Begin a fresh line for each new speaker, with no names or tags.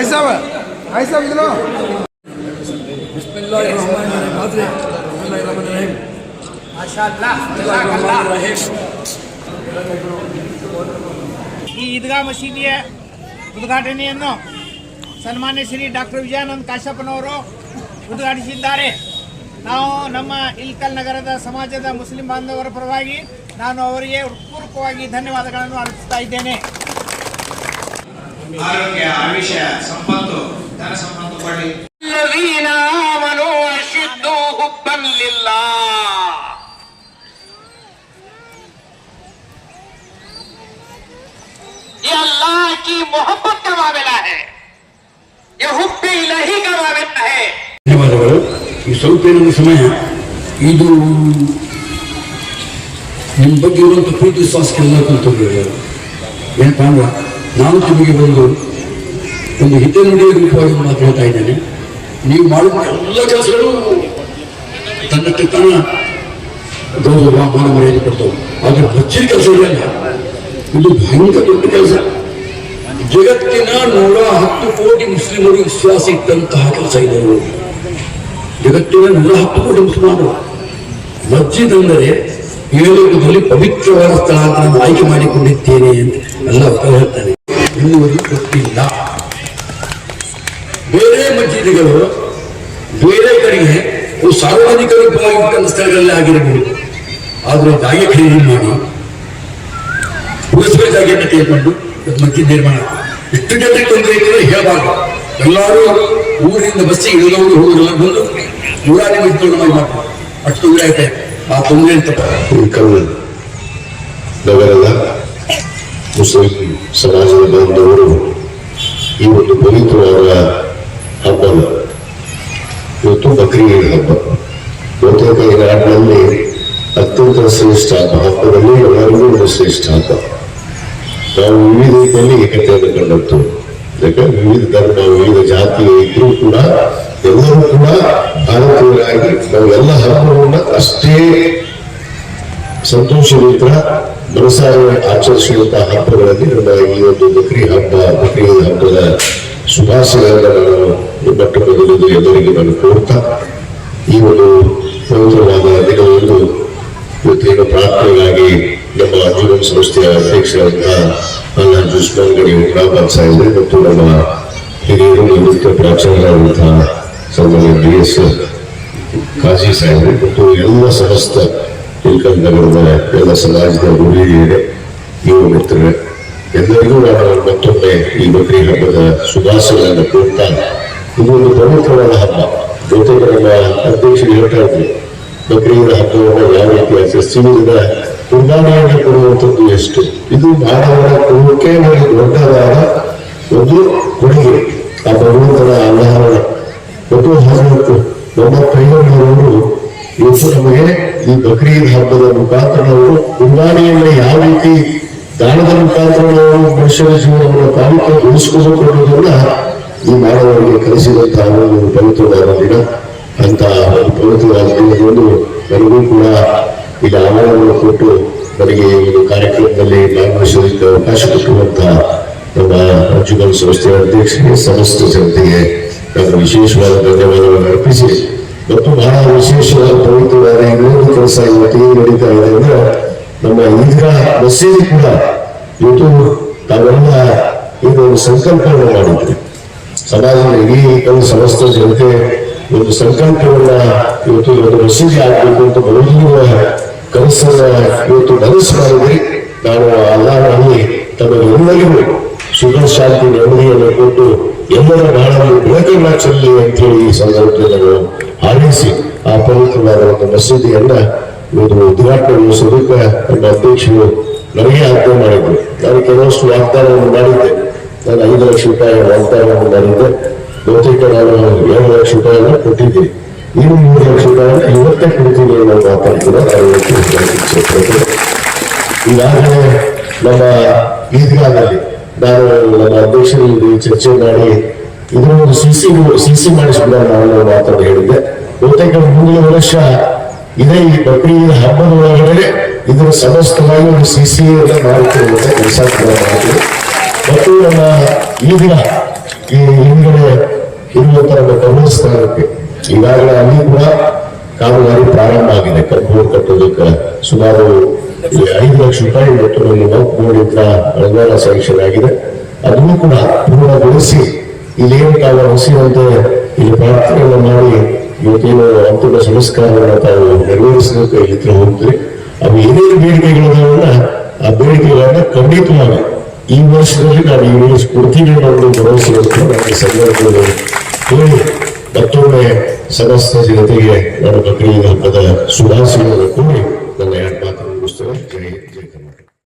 সাহেব
আই সাহেব দিল বিসমিল্লাহির রহমানির রহিম মাশাআল্লাহ বিসমিল্লাহির রহমানির রহিম
ಈ ಈದ್ಗಾ ಮಸೀದಿಯ ಉದ್ಘಾಟನೆಯನ್ನು ಸನ್ಮಾನ್ಯ ಶ್ರೀ ಡಾಕ್ಟರ್ ವಿಜಯಾನಂದ್ ಕಾಶ್ಯಪ್ಪನವರು ಉದ್ಘಾಟಿಸಿದ್ದಾರೆ. ನಾವು ನಮ್ಮ ಇಲ್ಕಲ್ ನಗರದ ಸಮಾಜದ ಮುಸ್ಲಿಂ ಬಾಂಧವರ ಪರವಾಗಿ ನಾನು ಅವರಿಗೆ ಪೂರ್ವಕವಾಗಿ ಧನ್ಯವಾದಗಳನ್ನು ಅರ್ಪಿಸ್ತಾ ಇದ್ದೇನೆ.
ಆರೋಗ್ಯ ಆಯುಷ್ಯ ಸಂಪತ್ತು ಧನ ಸಂಪತ್ತು
की मोहब्बत का मामला है ये हुब्ब इलाही का मामला है
ಧನ್ಯವಾದಗಳು ಈ ಸ್ವಲ್ಪ ನಮ್ಮ ಸಮಯ ಇದು ನಿಮ್ಮ ಬಗ್ಗೆ ಇರುವಂಥ ಪ್ರೀತಿ ವಿಶ್ವಾಸಕ್ಕೆಲ್ಲ ಕಲ್ತವ್ರು ಏನಪ್ಪ ಅಂದ್ರೆ ನಾನು ನಿಮಗೆ ಬಂದು ಒಂದು ಹಿತನುಡಿಯ ರೂಪವಾಗಿ ಮಾತು ಹೇಳ್ತಾ ಇದ್ದೇನೆ ನೀವು ಮಾಡುವ ಎಲ್ಲ ಕೆಲಸಗಳು ತನ್ನಕ್ಕೆ ತಾನ ಗೌರವ ಮಾನ ಮರ್ಯಾದೆ ಕೊಡ್ತಾವೆ ಆದರೆ ಬಚ್ಚಿನ ಕೆಲಸ ಇದೆಯಲ್ಲ ಇದು ಭಯಂಕರ ದೊಡ್ಡ ಕೆಲಸ ಜಗತ್ತಿನ ನೂರ ಹತ್ತು ಕೋಟಿ ಮುಸ್ಲಿಮರು ವಿಶ್ವಾಸ ಇಟ್ಟಂತಹ ಕೆಲಸ ಇದೆ. ಜಗತ್ತಿನ ನೂರ ಹತ್ತು ಕೋಟಿ ಮುಸ್ಲಿಮರು. ಮಸ್ಜಿದ್ ಅಂದರೆ ಏಳುವುದರಲ್ಲಿ ಪವಿತ್ರವಾದ ಸ್ಥಳ ಅಂತ ನಾನು ಆಯ್ಕೆ ಮಾಡಿಕೊಂಡಿದ್ದೇನೆ ಅಂತ ಎಲ್ಲ ಹೇಳ್ತಾನೆ ಎನ್ನುವುದು ಗೊತ್ತಿಲ್ಲ. ಬೇರೆ ಮಸ್ಜಿದ್ಗಳು ಬೇರೆ ಕಡೆಗೆ ಸಾರ್ವಜನಿಕ ರೂಪವಾಗಿರ್ತಕ್ಕಂಥ ಸ್ಥಳಗಳಲ್ಲೇ ಆಗಿರಬಹುದು. ಆದರೆ ಜಾಗೆ ಖರೀದಿ ಮಾಡಿ ಪುರಸಭೆ ಜಾಗೆಯನ್ನು ತೆಗೆದುಕೊಂಡು ಮಸ್ಜಿದ್ ನಿರ್ಮಾಣ ಎಷ್ಟು ಜನರಿಗೆ ತೊಂದರೆ ಇದ್ರೆ ಹೇಳಬಾರ್ದು ಎಲ್ಲರೂ ಊರಿನಿಂದ ಬಸ್ಸಿಗೆ ಇಳಿದವರು ಹೋಗಿಲ್ಲ ಬಂದು ನಮಗೆ ಮಾಡ್ತಾರೆ. ಅಷ್ಟು ತೊಂದರೆ ಐತೆ ಆ ತೊಂದರೆ ಅಂತ
ನಗರದ ಮುಸ್ಲಿಂ ಸಮಾಜದ ಬಾಂಧವರು ಈ ಒಂದು ಪವಿತ್ರವಾದ ಹಬ್ಬದ ಇವತ್ತು ಬಕ್ರೀದ್ ಹಬ್ಬ. ಬಹುತೇಕ ಈ ನಾಡಿನಲ್ಲಿ ಅತ್ಯಂತ ಶ್ರೇಷ್ಠ ಹಬ್ಬ. ಹಬ್ಬದಲ್ಲಿ ಎಲ್ಲರಿಗೂ ಶ್ರೇಷ್ಠ ಹಬ್ಬ. ನಾವು ವಿವಿಧ ರೀತಿಯಲ್ಲಿ ಏಕತೆಯನ್ನು ಕಂಡದ್ದು ಯಾಕೆ ವಿವಿಧ ಧರ್ಮ, ವಿವಿಧ ಜಾತಿ ಇದ್ರೂ ಕೂಡ ಎಲ್ಲರೂ ಕೂಡ ಭಾರತೀಯರಾಗಿ ನಾವು ಎಲ್ಲ ಹಬ್ಬವನ್ನ ಅಷ್ಟೇ ಸಂತೋಷದಿಂದ ಮನಸಾರೆ ಆಚರಿಸುವಂತಹ ಹಬ್ಬಗಳಲ್ಲಿ ನಮ್ಮ ಈ ಒಂದು ಬಕ್ರಿ ಹಬ್ಬ, ಬಕ್ರಿ ಹಬ್ಬದ ಶುಭಾಶಯಗಳನ್ನು ನಾನು ಮೊಟ್ಟ ಎಲ್ಲರಿಗೆ ನಾನು ಕೋರ್ತಾ, ಈ ಒಂದು ಪವಿತ್ರವಾದ ದಿನವನ್ನು ಇವತ್ತೇನು ಪ್ರಾರ್ಥನೆಗಾಗಿ ನಮ್ಮ ಜೀವನ ಸಂಸ್ಥೆಯ ಅಧ್ಯಕ್ಷರಾದಂತಹ ಅಲ್ಲಾಜ್ ಉಸ್ಮಾನ್ ಗಡಿ ಉಗ್ರಾಬಾದ್ ಸಾಹೇಬ್ರೆ ಮತ್ತು ನಮ್ಮ ಹಿರಿಯರು ನಿವೃತ್ತ ಪ್ರಾಚಾರ್ಯರಾದಂತಹ ಸನ್ಮಾನ್ಯ ಬಿ ಎಸ್ ಕಾಜಿ ಸಾಹೇಬ್ರೆ ಮತ್ತು ಎಲ್ಲ ಸಮಸ್ತ ನಗರದ ಎಲ್ಲ ಸಮಾಜದ ಗುರಿಯಿದೆ ಯುವ ಮಿತ್ರರೇ ಎಲ್ಲರಿಗೂ ನಾನು ಮತ್ತೊಮ್ಮೆ ಈ ಬಕ್ರಿ ಹಬ್ಬದ ಶುಭಾಶಯಗಳನ್ನು ಕೋರ್ತಾ ಇದು ಒಂದು ಪವಿತ್ರವಾದ ಹಬ್ಬ. ಜೊತೆಗೆ ನಮ್ಮ ಅಧ್ಯಕ್ಷರು ಹೇಳ್ತಾ ಇದ್ರು ಬಕ್ರೀದ್ ಹಬ್ಬವನ್ನು ಯಾವ ರೀತಿ ಆಚರಿಸಿದ ಕುರ್ಬಾನಿಯನ್ನು ಕೊಡುವಂಥದ್ದು ಎಷ್ಟು? ಇದು ಮಾನವನ ಕುಟುಂಬಕ್ಕೆ ನಮಗೆ ದೊಡ್ಡದಾದ ಒಂದು ಕೊಡುಗೆ. ಆ ಭಗವಂತನ ಅಲ್ಲಾಹನ ಮತ್ತು ಹಾಗೂ ನಮ್ಮ ಕೈಗೊಂಡವರು ಇವತ್ತು ನಮಗೆ ಈ ಬಕ್ರೀದ್ ಹಬ್ಬದ ಮುಖಾಂತರ ನಾವು ಕುರ್ಬಾನಿಯನ್ನ ಯಾವ ರೀತಿ ದಾನದ ಮುಖಾಂತರ ನಾವು ಮನುಷ್ಯರ ಜೀವನವನ್ನು ಪಾವಿತ್ರಗೊಳಿಸ್ಕೋಬೇಕು ಅನ್ನೋದನ್ನ ಈ ಮಾನವರಿಗೆ ಕಲಿಸಿದಂತಹ ಒಂದು ಪವಿತ್ರವಾದ ದಿನ. ಅಂತ ಒಂದು ರಾಜಕೀಯದಲ್ಲಿ ನನಗೂ ಕೂಡ ಇಲ್ಲಿ ಆಹ್ವಾನವನ್ನು ಕೊಟ್ಟು ನನಗೆ ಈ ಕಾರ್ಯಕ್ರಮದಲ್ಲಿ ಭಾಗವಹಿಸೋದಕ್ಕೆ ಅವಕಾಶ ಕೊಟ್ಟಿರುವಂತ ನಮ್ಮ ರಾಜ್ಯಪಾಲ ಸಂಸ್ಥೆಯ ಅಧ್ಯಕ್ಷರಿಗೆ ಸಮಸ್ತ ಜನತೆಗೆ ನಾನು ವಿಶೇಷವಾದ ಧನ್ಯವಾದಗಳನ್ನು ಅರ್ಪಿಸಿ. ಮತ್ತು ಬಹಳ ವಿಶೇಷವಾದ ಪವಿತ್ರವಾದ ಇನ್ನೊಂದು ಕೆಲಸ ಇವತ್ತು ಏನು ನಡೀತಾ ಇದೆ ಅಂದ್ರೆ, ನಮ್ಮ ಈದ್ಗಾ ಮಸೀದಿ ಕೂಡ ಇವತ್ತು ತಾವೆಲ್ಲ ಇದು ಒಂದು ಸಂಕಲ್ಪವನ್ನು ಮಾಡಿದ್ವಿ ಸಮಾಜದ ಇಡೀ ಸಮಸ್ತ ಜನತೆ ಒಂದು ಸಂಕಲ್ಪವನ್ನ ಇವತ್ತು ಒಂದು ಮೆಸೇಜ್ ಆಗಬೇಕು ಅಂತ ಬರೋದಿರುವ ಕನಸನ್ನ ಇವತ್ತು ನನಸು ಮಾಡಿದ್ರಿ ನಾನು ಅಲ್ಲಾಹನಲ್ಲಿ ತಮಗೆಲ್ಲರಿಗೂ ಸುಖ, ಶಾಂತಿ, ನೆಮ್ಮದಿಯನ್ನು ಕೊಟ್ಟು ಎಲ್ಲರ ಬಹಳ ಬೆಳಕನ್ನ ಚೆಲ್ಲಿ ಅಂತ ಹೇಳಿ ಈ ಸಂದರ್ಭದಲ್ಲಿ ಹಾರೈಸಿ ಆ ಪವಿತ್ರವಾದ ಒಂದು ಮಸೀದಿಯನ್ನ ಇವತ್ತು ಉದ್ಘಾಟನೆಗೊಳಿಸೋದಕ್ಕೆ ನನ್ನ ಅಧ್ಯಕ್ಷರು ನನಗೆ ಆಜ್ಞೆ ಮಾಡಿದ್ರು. ನಾನು ಕೆಲವಷ್ಟು ವಾಗ್ದಾನವನ್ನು ಮಾಡಿದ್ದೆ. ನಾನು ಐದು ಲಕ್ಷ ರೂಪಾಯಿ ವಾಗ್ದಾನವನ್ನು ಮಾಡಿದ್ದೆ. ಬಹುತೇಕ ನಾನು ಏಳು ಲಕ್ಷ ರೂಪಾಯಿಯನ್ನು ಕೊಟ್ಟಿದ್ದೀನಿ ಇನ್ನು ಮೂರು ಲಕ್ಷ ರೂಪಾಯಿಯನ್ನು ಇವತ್ತೇ ಕೊಡ್ತೀನಿ ಅನ್ನೋ ಮಾತಾಡ್ತೀನಿ ನಾನು ಇವತ್ತು ಹೇಳ್ತೀನಿ. ಈಗಾಗಲೇ ನಮ್ಮ ಈದ್ಗಾದಲ್ಲಿ ನಾನು ನಮ್ಮ ಅಧ್ಯಕ್ಷರಲ್ಲಿ ಚರ್ಚೆ ಮಾಡಿ ಇದರ ಒಂದು ಸಿಸಿ ಸಿಸಿ ಮಾಡಿಸ್ಬಿಡೋಣ ನಾನು ಮಾತನ್ನು ಹೇಳಿದ್ದೆ. ಬಹುತೇಕ ಮುಂದಿನ ವರ್ಷ ಇದೇ ಈ ಬಕ್ರೀದ್ ಹಬ್ಬದ ಒಳಗಡೆ ಇದರ ಸಮಸ್ತವಾಗಿ ಒಂದು ಸಿಸಿ ಮಾಡುತ್ತಿರುವಂತ ಕೆಲಸ ಕೂಡ ಮಾಡಿದ್ವಿ ಮತ್ತು ನಮ್ಮ ಈಗಿನ ಈ ಹಿಂದ್ಗಡೆ ಇರುವಂತ ಗಮನಿಸ್ತಾ ಇರುತ್ತೆ. ಈಗಾಗಲೇ ಅಲ್ಲಿ ಕೂಡ ಕಾಮಗಾರಿ ಪ್ರಾರಂಭ ಆಗಿದೆ. ಕಬ್ಬು ಕಟ್ಟೋದಕ್ಕೆ ಸುಮಾರು ಐದು ಲಕ್ಷ ರೂಪಾಯಿ ಮೊತ್ತವನ್ನು ವಕ್ಫ್ ಬೋರ್ಡಿಂದ ಅನುದಾನ ಸ್ಯಾಂಕ್ಷನ್ ಆಗಿದೆ ಅದನ್ನು ಕೂಡ ಪೂರ್ಣಗೊಳಿಸಿ ಇಲ್ಲೇನು ತಾವು ಹಸಿರಂತೆ ಇಲ್ಲಿ ಪ್ರಾರ್ಥನೆಯನ್ನು ಮಾಡಿ ಇವತ್ತೇನು ಅಂತಿಮ ಸಂಸ್ಕಾರವನ್ನು ತಾವು ನೆರವೇರಿಸಬೇಕು ಇಲ್ಲಿ ಹೋಗ್ತೀರಿ. ಅವು ಏನೇನು ಬೇಡಿಕೆಗಳಿದಾವಲ್ಲ, ಆ ಬೇಡಿಕೆಗಳನ್ನ ಖಂಡಿತವಾಗಿ ಈ ವರ್ಷದಲ್ಲಿ ನಾವು ಈಡೇರಿಸಿಕೊಡ್ತೀವಿ ಅನ್ನೋ ಒಂದು ಭರವಸೆ ಇರುತ್ತೆ ನನಗೆ ಸಂದರ್ಭದಲ್ಲಿ ಹೇಳಿ ಮತ್ತೊಮ್ಮೆ ಸಮಸ್ತ ಜನತೆಗೆ ನನ್ನ ಬಕ್ರೀದ್ ಹಬ್ಬದ ಶುಭಾಶಯಗಳನ್ನು ಕೋರಿ